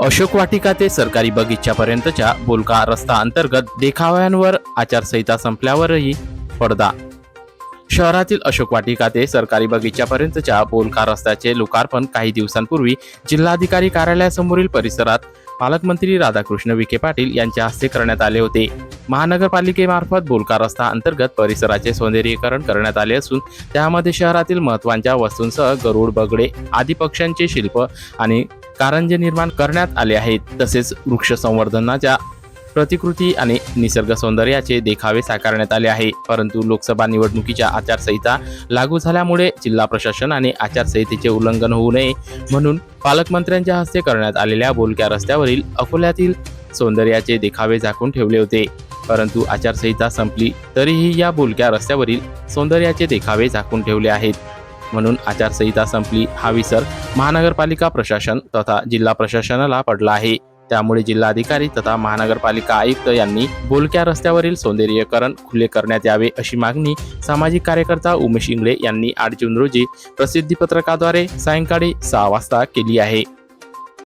अशोक वाटिका ते सरकारी बगीच्यापर्यंतच्या बोलका रस्ता अंतर्गत देखाव्यांवर आचारसंहिता संपल्यावरही पडदा. शहरातील अशोक वाटिका ते सरकारी बगीच्यापर्यंतच्या बोलका रस्त्याचे लोकार्पण काही दिवसांपूर्वी जिल्हाधिकारी कार्यालयासमोरील परिसरात पालकमंत्री राधाकृष्ण विखे पाटील यांच्या हस्ते करण्यात आले होते. महानगरपालिकेमार्फत बोलका रस्ता अंतर्गत परिसराचे सौंदर्यीकरण करण्यात आले असून त्यामध्ये शहरातील महत्त्वाच्या वस्तूंसह गरुड बगडे आदी पक्ष्यांचे शिल्प आणि कारंजे निर्माण करण्यात आले आहेत. तसेच वृक्ष संवर्धनाच्या प्रतिकृती आणि निसर्ग सौंदर्याचे देखावे साकारण्यात आले आहे. परंतु लोकसभा निवडणुकीच्या आचारसंहिता लागू झाल्यामुळे जिल्हा प्रशासनाने आचारसंहितेचे उल्लंघन होऊ नये म्हणून पालकमंत्र्यांच्या हस्ते करण्यात आलेल्या बोलक्या रस्त्यावरील अकोल्यातील सौंदर्याचे देखावे झाकून ठेवले होते. परंतु आचारसंहिता संपली तरीही या बोलक्या रस्त्यावरील सौंदर्याचे देखावे झाकून ठेवले आहेत. म्हणून आचारसंहिता संपली. हा विसर महानगरपालिका प्रशासन तथा जिल्हा प्रशासनाला पडला आहे. त्यामुळे जिल्हाधिकारी तथा महानगरपालिका आयुक्त यांनी बोलक्या रस्त्यावरील सौंदर्यीकरण खुले करण्यात यावे अशी मागणी सामाजिक कार्यकर्ता उमेश इंगळे यांनी आठ जून रोजी प्रसिद्धी पत्रकाद्वारे सायंकाळी सहा वाजता केली आहे.